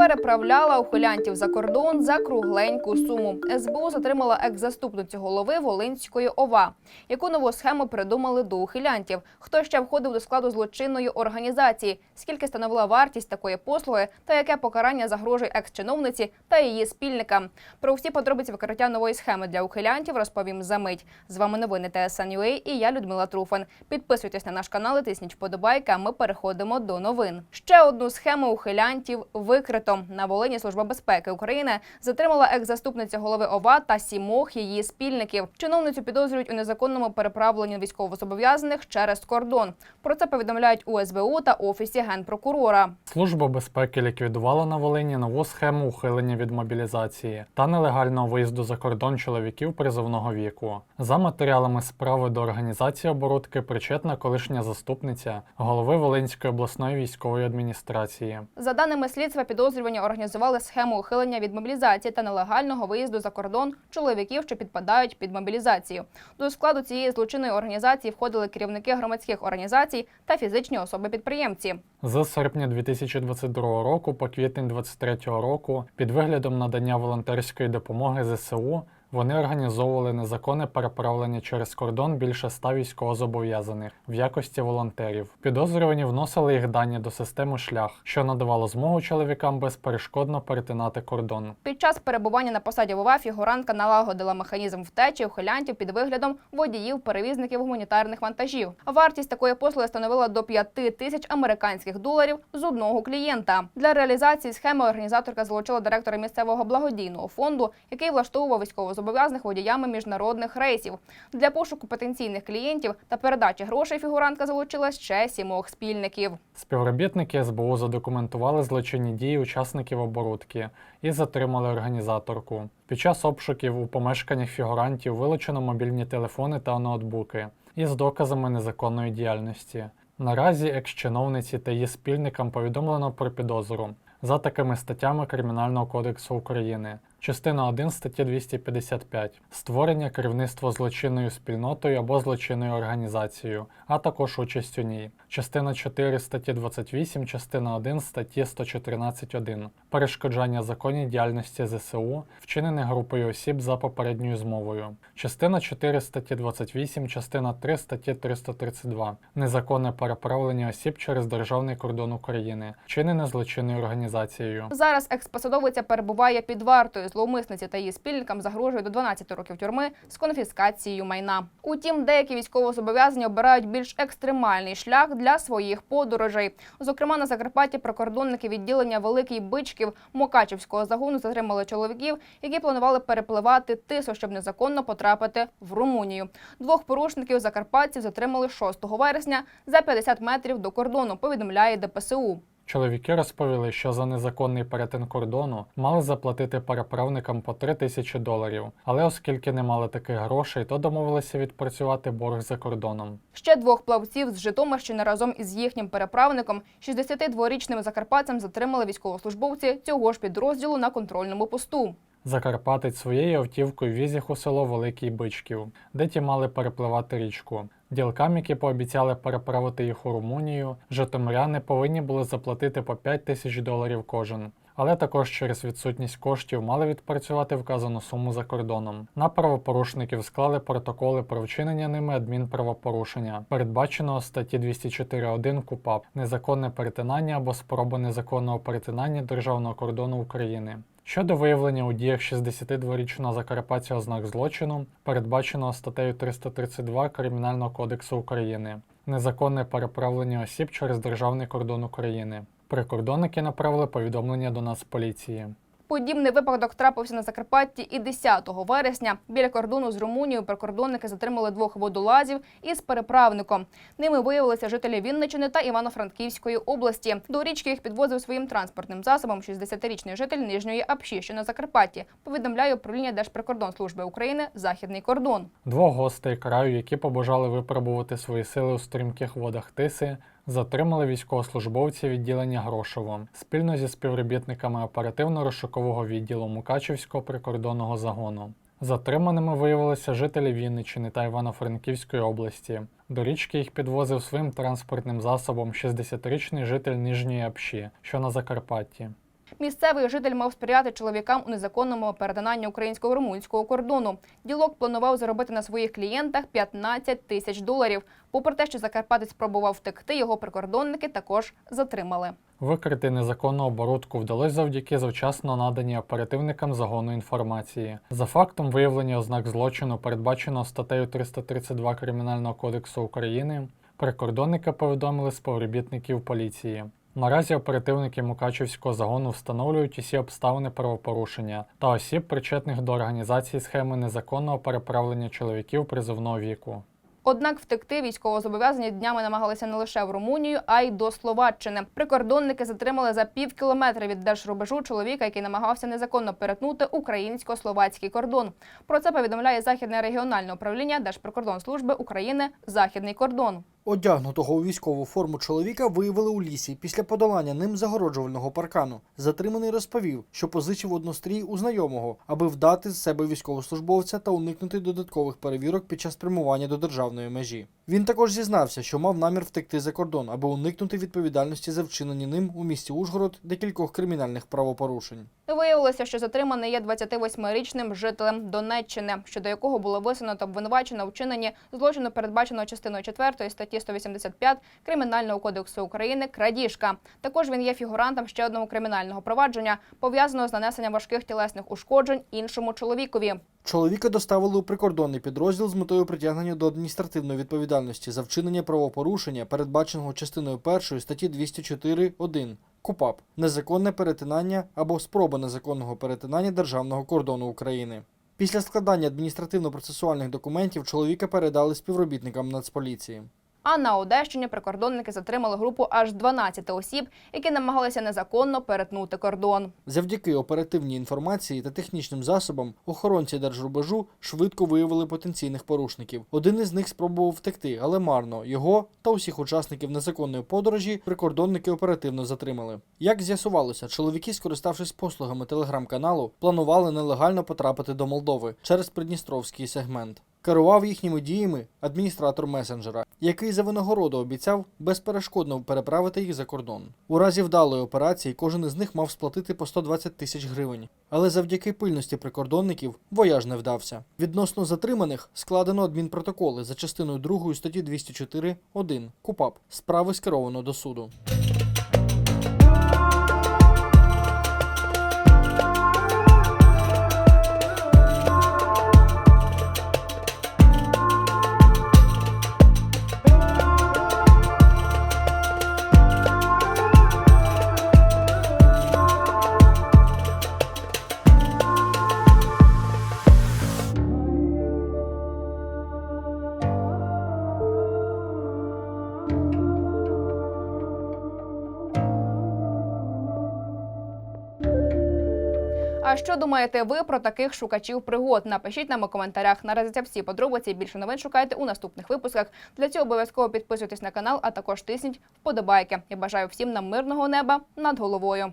переправляла ухилянтів за кордон за кругленьку суму. СБУ затримала екс-заступницю голови Волинської ОВА. Яку нову схему придумали до ухилянтів? Хто ще входив до складу злочинної організації? Скільки становила вартість такої послуги? Та яке покарання загрожує екс-чиновниці та її спільникам? Про всі подробиці викриття нової схеми для ухилянтів розповім за мить. З вами новини ТСН.UA і я Людмила Труфан. Підписуйтесь на наш канал і тисніть вподобайки, ми переходимо до новин. Ще одну схему ухилянтів викрито. На Волині Служба безпеки України затримала екс-заступниця голови ОВА та сімох її спільників. Чиновницю підозрюють у незаконному переправленні військовозобов'язаних через кордон. Про це повідомляють у СБУ та офісі генпрокурора. Служба безпеки ліквідувала на Волині нову схему ухилення від мобілізації та нелегального виїзду за кордон чоловіків призовного віку. За матеріалами справи до організації оборудки причетна колишня заступниця голови Волинської обласної військової адміністрації. За даними слідства, підозрювані організували схему ухилення від мобілізації та нелегального виїзду за кордон чоловіків, що підпадають під мобілізацію. До складу цієї злочинної організації входили керівники громадських організацій та фізичні особи-підприємці. З серпня 2022 року по квітень 2023 року під виглядом надання волонтерської допомоги ЗСУ вони організовували незаконне переправлення через кордон більше ста військовозобов'язаних в якості волонтерів. Підозрювані вносили їх дані до системи шлях, що надавало змогу чоловікам безперешкодно перетинати кордон. Під час перебування на посаді ВОВА фігурантка налагодила механізм втечі ухилянтів під виглядом водіїв, перевізників гуманітарних вантажів. Вартість такої послуги становила до 5 тисяч американських доларів з одного клієнта. Для реалізації схеми організаторка залучила директора місцевого благодійного фонду, який влаштовував військовозобов'язаних водіями міжнародних рейсів. Для пошуку потенційних клієнтів та передачі грошей фігурантка залучила ще сімох спільників. Співробітники СБУ задокументували злочинні дії учасників оборудки і затримали організаторку. Під час обшуків у помешканнях фігурантів вилучено мобільні телефони та ноутбуки із доказами незаконної діяльності. Наразі екс-чиновниці та її спільникам повідомлено про підозру за такими статтями Кримінального кодексу України. Частина 1 статті 255 створення керівництва злочинною спільнотою або злочинною організацією, а також участь у ній. Частина 4 статті 28, частина 1 статті 114.1 перешкоджання законній діяльності ЗСУ, вчинене групою осіб за попередньою змовою. Частина 4 статті 28, частина 3 статті 332 незаконне переправлення осіб через державний кордон України, вчинене злочинною організацією. Зараз експосадовиця перебуває під вартою. Зловмисниці та її спільникам загрожує до 12 років тюрми з конфіскацією майна. Утім, деякі військовозобов'язані обирають більш екстремальний шлях для своїх подорожей. Зокрема, на Закарпатті прикордонники відділення Великий Бичків Мокачівського загону затримали чоловіків, які планували перепливати тису, щоб незаконно потрапити в Румунію. Двох порушників закарпатців затримали 6 вересня за 50 метрів до кордону. Повідомляє ДПСУ. Чоловіки розповіли, що за незаконний перетин кордону мали заплатити переправникам по 3 тисячі доларів, але оскільки не мали таких грошей, то домовилися відпрацювати борг за кордоном. Ще двох плавців з Житомирщини разом із їхнім переправником, 62-річним закарпатцем, затримали військовослужбовці цього ж підрозділу на контрольному посту. Закарпатець своєю автівкою віз їх у село Великий Бичків, де ті мали перепливати річку. Ділкам, які пообіцяли переправити їх у Румунію, житомиряни повинні були заплатити по 5 тисяч доларів кожен. Але також через відсутність коштів мали відпрацювати вказану суму за кордоном. На правопорушників склали протоколи про вчинення ними адмінправопорушення, передбаченого статті 204.1 КУПАП незаконне перетинання або спроба незаконного перетинання державного кордону України. Щодо виявлення у діях 62-річного Закарпаття ознак злочину, передбаченого статтею 332 Кримінального кодексу України, незаконне переправлення осіб через державний кордон України. Прикордонники направили повідомлення до нас поліції. Подібний випадок трапився на Закарпатті і 10 вересня. Біля кордону з Румунією прикордонники затримали двох водолазів із переправником. Ними виявилися жителі Вінничини та Івано-Франківської області. До річки їх підвозив своїм транспортним засобом 60-річний житель Нижньої Апші, що на Закарпатті. Повідомляє управління Держприкордонслужби України Західний кордон. Двох гостей краю, які побажали випробувати свої сили у стрімких водах Тиси, затримали військовослужбовці відділення Грошово спільно зі співробітниками оперативно-розшукового відділу Мукачівського прикордонного загону. Затриманими виявилися жителі Вінниччини та Івано-Франківської області. До річки їх підвозив своїм транспортним засобом 60-річний житель Нижньої Апші, що на Закарпатті. Місцевий житель мав сприяти чоловікам у незаконному перетинанні українсько-румунського кордону. Ділок планував заробити на своїх клієнтах 15 тисяч доларів. Попри те, що Закарпатець пробував втекти, його прикордонники також затримали. Викрити незаконну оборудку вдалося завдяки завчасно наданій оперативникам загону інформації. За фактом виявлення ознак злочину, передбаченого статтею 332 Кримінального кодексу України, прикордонника повідомили співробітників поліції. Наразі оперативники Мукачівського загону встановлюють усі обставини правопорушення та осіб, причетних до організації схеми незаконного переправлення чоловіків призовного віку. Однак втекти військовозобов'язані днями намагалися не лише в Румунію, а й до Словаччини. Прикордонники затримали за пів кілометра від держрубежу чоловіка, який намагався незаконно перетнути українсько-словацький кордон. Про це повідомляє Західне регіональне управління Держприкордонслужби України Західний кордон. Одягнутого у військову форму чоловіка виявили у лісі після подолання ним загороджувального паркану. Затриманий розповів, що позичив однострій у знайомого, аби вдати з себе військовослужбовця та уникнути додаткових перевірок під час прямування до державної межі. Він також зізнався, що мав намір втекти за кордон, аби уникнути відповідальності за вчинені ним у місті Ужгород декількох кримінальних правопорушень. Виявилося, що затриманий є 28-річним жителем Донеччини, щодо якого було висунуто обвинувачено у вчиненні злочину, передбаченого частиною 4 статті 185 Кримінального кодексу України крадіжка. Також він є фігурантом ще одного кримінального провадження, пов'язаного з нанесенням важких тілесних ушкоджень іншому чоловікові. Чоловіка доставили у прикордонний підрозділ з метою притягнення до адміністративної відповідальності за вчинення правопорушення, передбаченого частиною 1 статті 204.1 КУПАП незаконне перетинання або спроба незаконного перетинання державного кордону України. Після складання адміністративно-процесуальних документів чоловіка передали співробітникам Нацполіції. А на Одещині прикордонники затримали групу аж 12 осіб, які намагалися незаконно перетнути кордон. Завдяки оперативній інформації та технічним засобам охоронці держрубежу швидко виявили потенційних порушників. Один із них спробував втекти, але марно. Його та усіх учасників незаконної подорожі прикордонники оперативно затримали. Як з'ясувалося, чоловіки, скориставшись послугами телеграм-каналу, планували нелегально потрапити до Молдови через придністровський сегмент. Керував їхніми діями адміністратор месенджера, який за винагороду обіцяв безперешкодно переправити їх за кордон. У разі вдалої операції кожен із них мав сплатити по 120 тисяч гривень. Але завдяки пильності прикордонників вояж не вдався. Відносно затриманих складено адмінпротоколи за частиною 2 статті 204.1 КУПАП. Справи скеровано до суду. А що думаєте ви про таких шукачів пригод? Напишіть нам у коментарях. Наразі це всі подробиці. Більше новин шукайте у наступних випусках. Для цього обов'язково підписуйтесь на канал, а також тисніть вподобайки. Я бажаю всім нам мирного неба над головою.